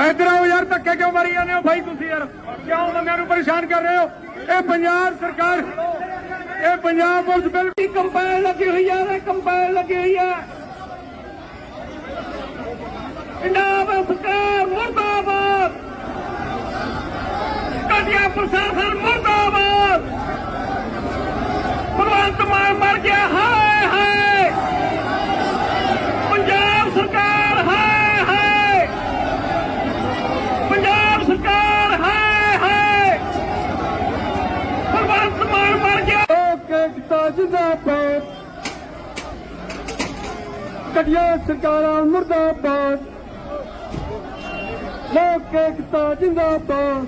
ਓਏ ਇੱਧਰ ਆਓ ਯਾਰ, ਧੱਕੇ ਕਿਉਂ ਮਾਰੀ ਜਾਂਦੇ ਹੋ? ਭਾਈ ਤੁਸੀਂ ਯਾਰ, ਕਿਉਂ ਬੰਦਿਆਂ ਨੂੰ ਪਰੇਸ਼ਾਨ ਕਰ ਰਹੇ ਹੋ? ਇਹ ਪੰਜਾਬ ਸਰਕਾਰ, ਇਹ ਪੰਜਾਬ ਪੁਲਿਸ ਬਿਲਕੁਲ ਕੰਪਾਈਨ ਲੱਗੀ ਹੋਈ ਆ, ਇਹ ਕੰਪਾਈਨ ਲੱਗੀ ਹੋਈ ਆ। ਪੰਜਾਬ ਸਰਕਾਰ ਮੁਰਦਾਬਾਦ। ਕਟਿਆ ਪ੍ਰਸ਼ਾਸਨ ਮੁਰਦਾਬਾਦ। ਭਗਵੰਤ ਮਾਨ ਮਰ ਗਿਆ ਹਾਏ ਹਾਏ ਪੰਜਾਬ ਸਰਕਾਰ ਹਾਏ ਹਾਏ ਪੰਜਾਬ ਸਰਕਾਰ ਹਾਏ ਹਾਏ ਭਗਵੰਤ ਮਾਨ ਮਰ ਗਿਆ ਲੋਕ ਏਕਤਾ ਜਿੰਦਾਬਾਦ ਕਟਿਆ ਸਰਕਾਰਾਂ ਮੁਰਦਾਬਾਦ। ਲੋਕ ਏਕਤਾ ਜਿੰਦਾਬਾਦ।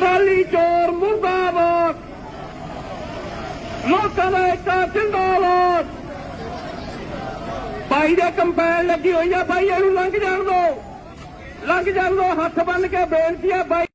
ਟਰਾਲੀ ਚੋਰ ਮੁਰਦਾਬਾਦ। ਲੋਕਾਂ ਦਾ ਏਕਤਾ ਜਿੰਦਾਬਾਦ। ਭਾਈ ਦੇ ਕੰਪੈਨ ਲੱਗੀ ਹੋਈ ਆ, ਭਾਈ ਇਹਨੂੰ ਲੰਘ ਜਾਣ ਦੋ। ਲੰਘ ਜਾਣ ਦੋ, ਹੱਥ ਬੰਨ ਕੇ ਬੇਨਤੀ ਆ, ਭਾਈ।